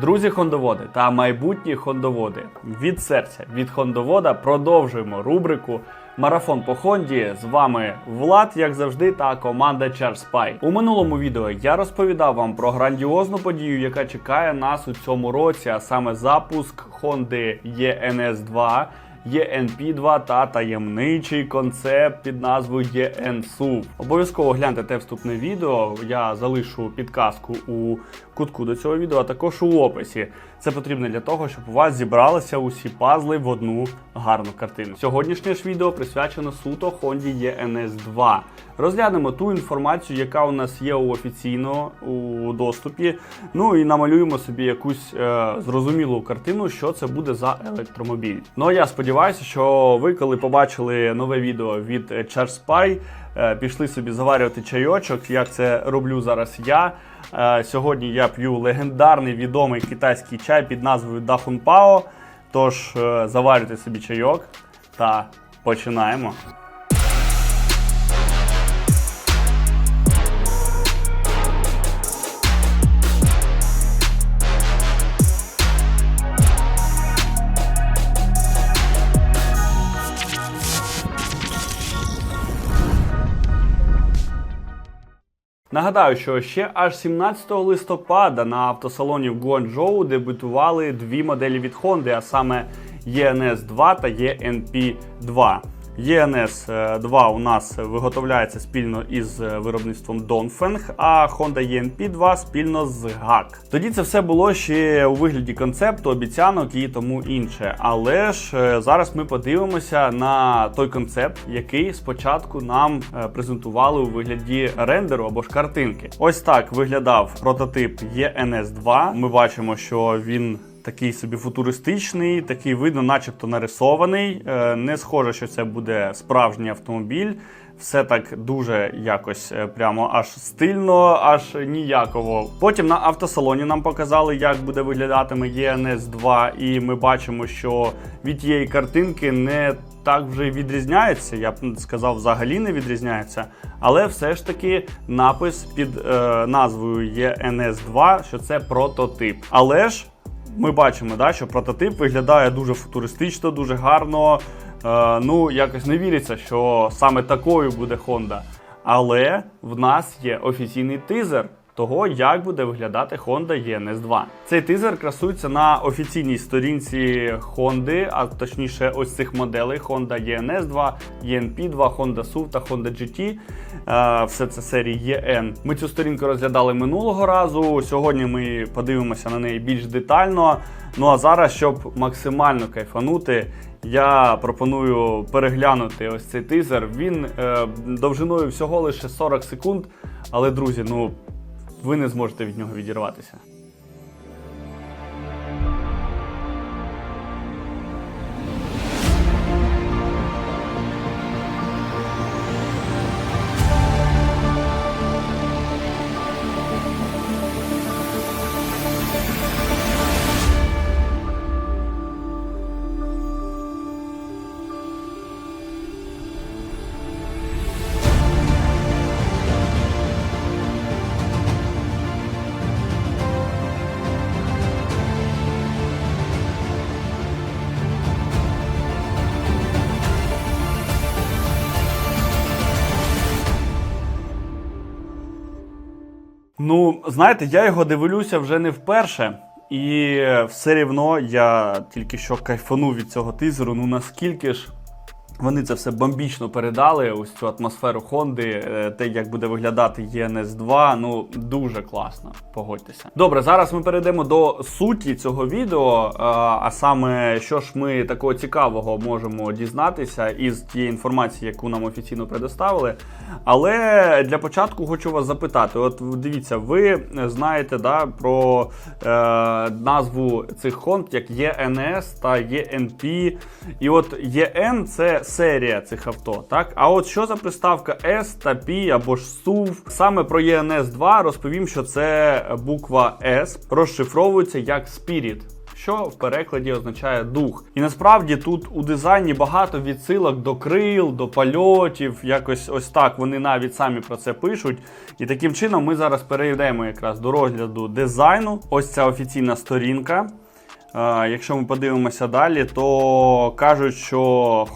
Друзі хондоводи та майбутні хондоводи. Від серця, від хондовода продовжуємо рубрику Марафон по Хонді. З вами Влад, як завжди, та команда Чарспай. У минулому відео я розповідав вам про грандіозну подію, яка чекає нас у цьому році, а саме запуск Honda ENS 2 ENP2 та таємничий концепт під назвою ЄНСУВ. Обов'язково гляньте те вступне відео. Я залишу підказку у кутку до цього відео, а також у описі. Це потрібно для того, щоб у вас зібралися усі пазли в одну гарну картину. Сьогоднішнє ж відео присвячено суто Honda ENS 2. Розглянемо ту інформацію, яка у нас є у офіційно у доступі. Ну і намалюємо собі якусь е, зрозумілу картину, що це буде за електромобіль. Ну а я сподіваюся, що ви, коли побачили нове відео від ChargeSpy, пішли собі заварювати чайочок, як це роблю зараз я. Е, сьогодні я п'ю легендарний відомий китайський чай під назвою Дахун Пао. Тож е, заварюйте собі чайок та починаємо. Нагадаю, що ще аж 17 листопада на автосалоні в Гуанчжоу дебютували дві моделі від Honda, а саме ENS 2 та ENP 2. ENS 2 у нас виготовляється спільно із виробництвом Dongfeng, а Honda ENP 2 спільно з GAC. Тоді це все було ще у вигляді концепту, обіцянок і тому інше. Але ж е, зараз ми подивимося на той концепт, який спочатку нам е, презентували у вигляді рендеру або ж картинки. Ось так виглядав прототип ENS 2. Ми бачимо, що він такий собі футуристичний, такий видно, начебто нарисований. Е, Не схоже, що це буде справжній автомобіль. Все так дуже якось е, прямо аж стильно, аж ніяково. Потім на автосалоні нам показали, як буде виглядатиме ENS 2, і ми бачимо, що від тієї картинки не так вже відрізняється. Я б сказав, взагалі не відрізняється. Але все ж таки напис під е, назвою ENS 2, що це прототип. Але ж ми бачимо, да, що прототип виглядає дуже футуристично, дуже гарно. Е, ну, якось не віриться, що саме такою буде Honda. Але в нас є офіційний тизер того, як буде виглядати Honda ENS 2. Цей тизер красується на офіційній сторінці Honda, а точніше, ось цих моделей Honda ENS 2, ENP 2, Honda SUV та Honda GT. Е, Все це серії EN. Ми цю сторінку розглядали минулого разу. Сьогодні ми подивимося на неї більш детально. Ну а зараз, щоб максимально кайфанути, я пропоную переглянути ось цей тизер. Він е, довжиною всього лише 40 секунд. Але, друзі, ну ви не зможете від нього відірватися. Ну, знаєте, я його дивлюся вже не вперше. І все рівно я тільки що кайфанув від цього тизеру. Ну наскільки ж вони це все бомбічно передали, ось цю атмосферу Хонди, е, те, як буде виглядати ENS 2, ну дуже класно, погодьтеся. Добре, зараз ми перейдемо до суті цього відео. е, А саме, що ж ми такого цікавого можемо дізнатися із тієї інформації, яку нам офіційно предоставили. Але для початку хочу вас запитати: от дивіться, ви знаєте да, про е, назву цих хонд як ENS та ENP. І от EN це серія цих авто. Так? А от що за приставка S та P або ж SUV? Саме про ENS 2 розповім, що це буква S розшифровується як Spirit. що в перекладі означає дух. І насправді тут у дизайні багато відсилок до крил, до польотів, якось ось так вони навіть самі про це пишуть. І таким чином ми зараз перейдемо якраз до розгляду дизайну. Ось ця офіційна сторінка. Якщо ми подивимося далі, то кажуть, що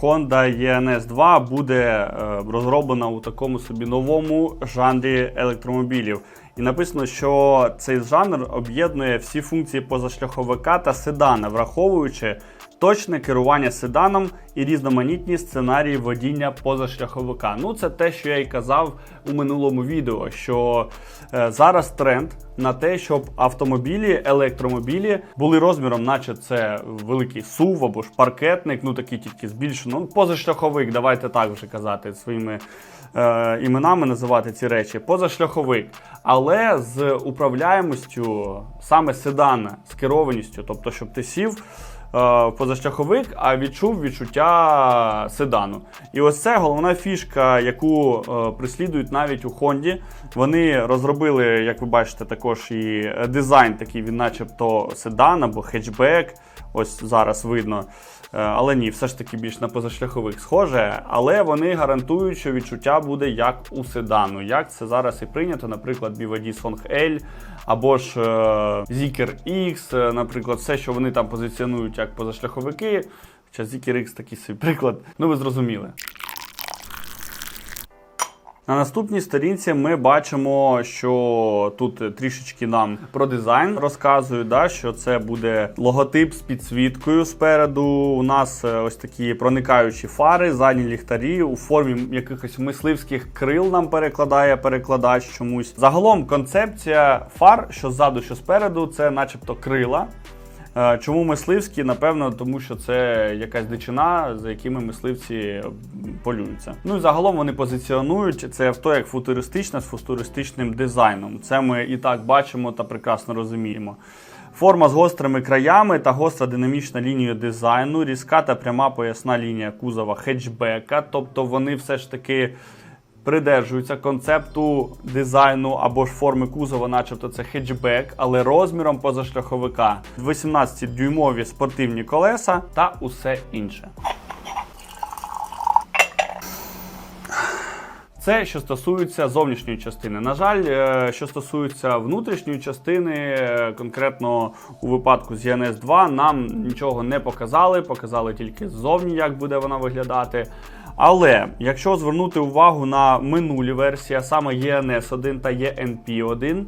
Honda ENS 2 буде е, розроблена у такому собі новому жанрі електромобілів. І написано, що цей жанр об'єднує всі функції позашляховика та седана, враховуючи точне керування седаном і різноманітні сценарії водіння позашляховика. Ну, це те, що я і казав у минулому відео, що е, зараз тренд на те, щоб автомобілі, електромобілі були розміром, наче це великий сув або ж паркетник, ну такий тільки збільшено. Ну, позашляховик, давайте так вже казати своїми е, іменами називати ці речі. Позашляховик, але з управляємостю саме седана, з керованістю, тобто, щоб ти сів позашляховик, а відчув відчуття седану. І ось це головна фішка, яку е, прислідують навіть у Хонді. Вони розробили, як ви бачите, також і дизайн такий, він начебто седан або хетчбек. Ось зараз видно. Е, Але ні, все ж таки більш на позашляхових схоже. Але вони гарантують, що відчуття буде як у седану. Як це зараз і прийнято, наприклад, BYD Song L або ж е, Zeekr X, е, наприклад, все, що вони там позиціонують як позашляховики. Хоча Zeekr X такий собі приклад. Ну ви зрозуміли. На наступній сторінці ми бачимо, що тут трішечки нам про дизайн розказують, да, що це буде логотип з підсвіткою спереду. У нас е, ось такі проникаючі фари, задні ліхтарі у формі якихось мисливських крил нам перекладає перекладач чомусь. Загалом концепція фар, що ззаду, що спереду, це начебто крила. Е, Чому мисливські? Напевно, тому що це якась дичина, за якими мисливці полюються. Ну і загалом вони позиціонують це авто як футуристичне з футуристичним дизайном. Це ми і так бачимо та прекрасно розуміємо. Форма з гострими краями та гостра динамічна лінія дизайну, різка та пряма поясна лінія кузова хетчбека. Тобто вони все ж таки придержуються концепту дизайну або ж форми кузова, начебто це хетчбек, але розміром позашляховика. 18-дюймові спортивні колеса та усе інше. Це що стосується зовнішньої частини. На жаль, е, що стосується внутрішньої частини, е, конкретно у випадку з ENS 2, нам нічого не показали, показали тільки ззовні, як буде вона виглядати. Але якщо звернути увагу на минулі версії, а саме ENS 1 та ENP 1, е,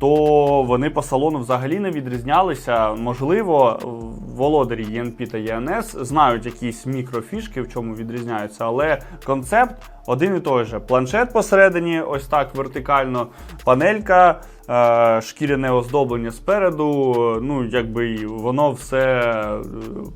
то вони по салону взагалі не відрізнялися. Можливо, володарі ENP та ENS знають якісь мікрофішки, в чому відрізняються, але концепт один і той же. Планшет посередині, ось так вертикально, панелька, е, шкіряне оздоблення спереду. Ну, якби воно все е,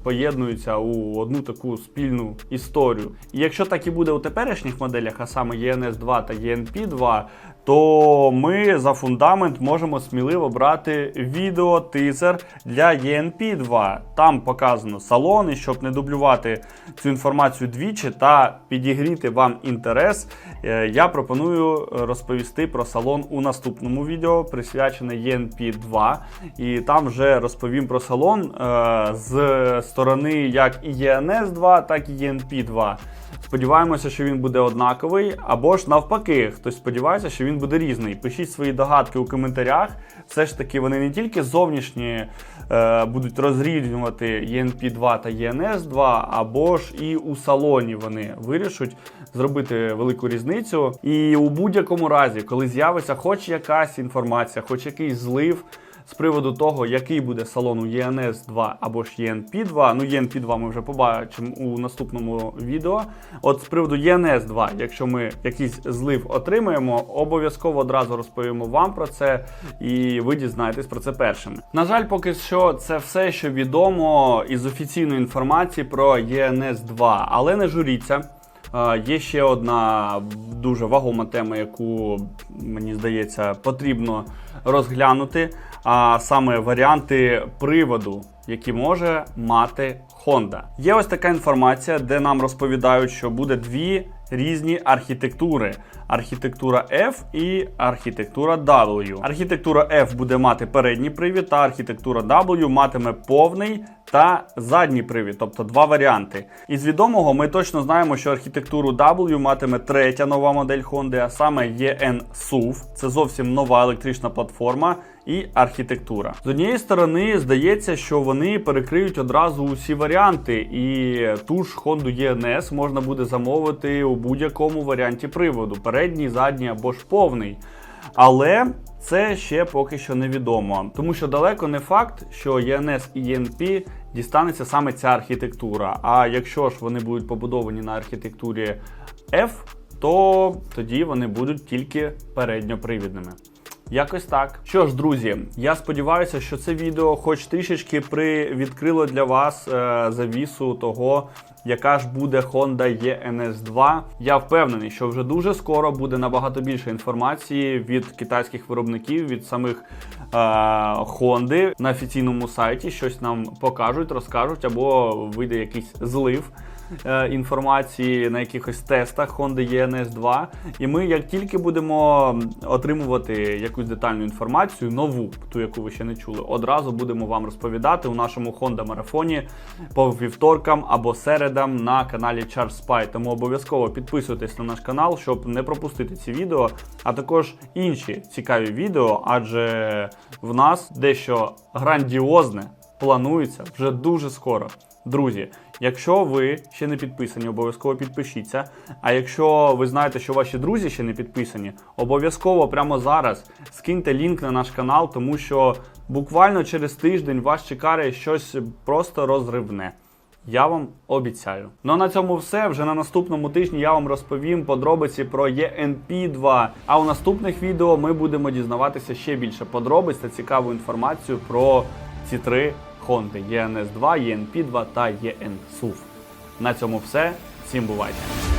поєднується у одну таку спільну історію. І якщо так і буде у теперішніх моделях, а саме ENS 2 та ENP 2, то ми за фундамент можемо сміливо брати відео-тизер для ENP 2. Там показано салон, і щоб не дублювати цю інформацію двічі та підігріти вам інтерес, е, я пропоную розповісти про салон у наступному відео, присвячене ENP 2. І там вже розповім про салон е, з сторони як і ENS 2, так і ENP 2. Сподіваємося, що він буде однаковий, або ж навпаки, хтось сподівається, що він буде різний. Пишіть свої догадки у коментарях. Все ж таки, вони не тільки зовнішні е, будуть розрівнювати ENP 2 та ENS 2, або ж і у салоні вони вирішать зробити велику різницю. І у будь-якому разі, коли з'явиться хоч якась інформація, хоч якийсь злив з приводу того, який буде салон у ENS 2 або ж ENP 2. Ну, ENP 2 ми вже побачимо у наступному відео. От з приводу ENS 2, якщо ми якийсь злив отримаємо, обов'язково одразу розповімо вам про це, і ви дізнаєтесь про це першими. На жаль, поки що це все, що відомо із офіційної інформації про ENS 2, але не журіться. Є ще одна дуже вагома тема, яку мені здається потрібно розглянути. А саме варіанти приводу, які може мати Honda. Є ось така інформація, де нам розповідають, що буде дві різні архітектури: архітектура F і архітектура W. Архітектура F буде мати передній привід, та архітектура W матиме повний та задній привід, тобто два варіанти. Із відомого ми точно знаємо, що архітектуру W матиме третя нова модель Honda, а саме EN SUV. Це зовсім нова електрична платформа і архітектура. З однієї сторони, здається, що вони перекриють одразу усі варіанти, і ту ж Honda ENS можна буде замовити у будь-якому варіанті приводу: передній, задній або ж повний. Але це ще поки що невідомо, тому що далеко не факт, що ENS і ENP дістанеться саме ця архітектура. А якщо ж вони будуть побудовані на архітектурі F, то тоді вони будуть тільки передньопривідними. Якось так. Що ж, друзі, я сподіваюся, що це відео хоч трішечки привідкрило для вас е, завісу того, яка ж буде Honda ENS 2. Я впевнений, що вже дуже скоро буде набагато більше інформації від китайських виробників, від самих е, Honda на офіційному сайті. Щось нам покажуть, розкажуть, або вийде якийсь злив інформації на якихось тестах Honda ENS 2. І ми, як тільки будемо отримувати якусь детальну інформацію, нову, ту, яку ви ще не чули, одразу будемо вам розповідати у нашому Honda марафоні по вівторкам або середам на каналі Charge Spy. Тому обов'язково підписуйтесь на наш канал, щоб не пропустити ці відео, а також інші цікаві відео, адже в нас дещо грандіозне планується вже дуже скоро. Друзі, якщо ви ще не підписані, обов'язково підпишіться. А якщо ви знаєте, що ваші друзі ще не підписані, обов'язково прямо зараз скиньте лінк на наш канал, тому що буквально через тиждень вас чекає щось просто розривне. Я вам обіцяю. Ну а на цьому все. Вже на наступному тижні я вам розповім подробиці про ENP2. А у наступних відео ми будемо дізнаватися ще більше подробиць та цікаву інформацію про ці три Honda ЄНС 2, ЄНП 2 та EN SUV. На цьому все. Всім бувайте!